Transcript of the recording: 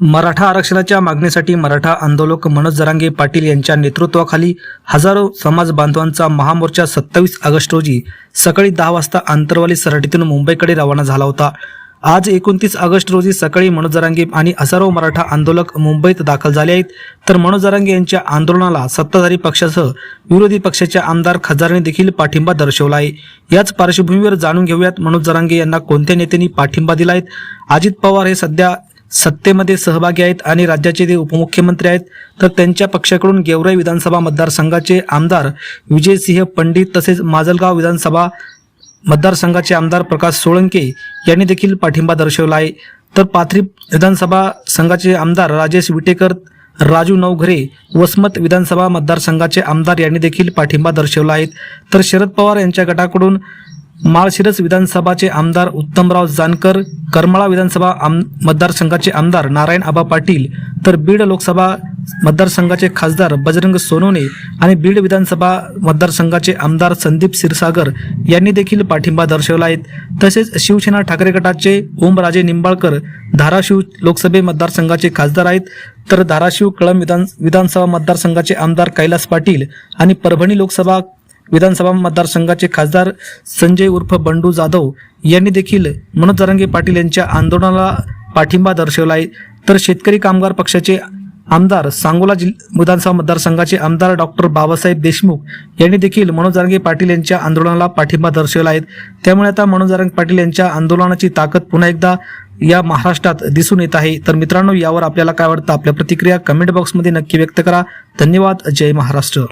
मराठा आरक्षणाच्या मागणीसाठी मराठा आंदोलक मनोज जरांगे पाटील यांच्या नेतृत्वाखाली हजारो समाज बांधवांचा महामोर्चा सत्तावीस ऑगस्ट रोजी सकाळी दहा वाजता आंतरवाली सराठीतून मुंबईकडे रवाना झाला होता. आज एकोणतीस ऑगस्ट रोजी सकाळी मनोज जरांगे आणि हजारो मराठा आंदोलक मुंबईत दाखल झाले आहेत. तर मनोज जरांगे यांच्या आंदोलनाला सत्ताधारी पक्षासह विरोधी पक्षाचे आमदार खासदारांनी देखील पाठिंबा दर्शवला आहे. याच पार्श्वभूमीवर जाणून घेऊयात मनोज जरांगे यांना कोणत्या नेत्यांनी पाठिंबा दिला आहे? अजित पवार हे सध्या सत्तेमध्ये सहभागी आहेत आणि राज्याचे ते उपमुख्यमंत्री आहेत तर त्यांच्या पक्षाकडून गेवराई विधानसभा मतदारसंघाचे आमदार विजयसिंह पंडित तसेच माजलगाव विधानसभा मतदारसंघाचे आमदार प्रकाश सोळंके यांनी देखील पाठिंबा दर्शवला आहे. तर पाथरी विधानसभा संघाचे आमदार राजेश विटेकर राजू नवघरे वसमत विधानसभा मतदारसंघाचे आमदार यांनी देखील पाठिंबा दर्शवला आहे. तर शरद पवार यांच्या गटाकडून माळशिरस विधानसभाचे आमदार उत्तमराव जानकर करमाळा विधानसभा आम मतदारसंघाचे आमदार नारायण आबा पाटील तर बीड लोकसभा मतदारसंघाचे खासदार बजरंग सोनवणे आणि बीड विधानसभा मतदारसंघाचे आमदार संदीप क्षीरसागर यांनी देखील पाठिंबा दर्शवला आहे. तसेच शिवसेना ठाकरे गटाचे ओमराजे निंबाळकर धाराशिव लोकसभे मतदारसंघाचे खासदार आहेत. तर धाराशिव कळम विधान विधानसभा मतदारसंघाचे आमदार कैलास पाटील आणि परभणी लोकसभा विधानसभा मतदारसंघाचे खासदार संजय उर्फ बंडू जाधव यांनी देखील मनोज जरांगे पाटील यांच्या आंदोलनाला पाठिंबा दर्शवला आहे तर शेतकरी कामगार पक्षाचे आमदार सांगोला जिल्हा विधानसभा मतदारसंघाचे आमदार डॉक्टर बाबासाहेब देशमुख यांनी देखील मनोज जरांगे पाटील यांच्या आंदोलनाला पाठिंबा दर्शवला आहे त्यामुळे आता मनोज जरांगे पाटील यांच्या आंदोलनाची ताकद पुन्हा एकदा या महाराष्ट्रात दिसून येत आहे. तर मित्रांनो यावर आपल्याला काय वाटतं? आपल्या प्रतिक्रिया कमेंट बॉक्समध्ये नक्की व्यक्त करा. धन्यवाद. जय महाराष्ट्र.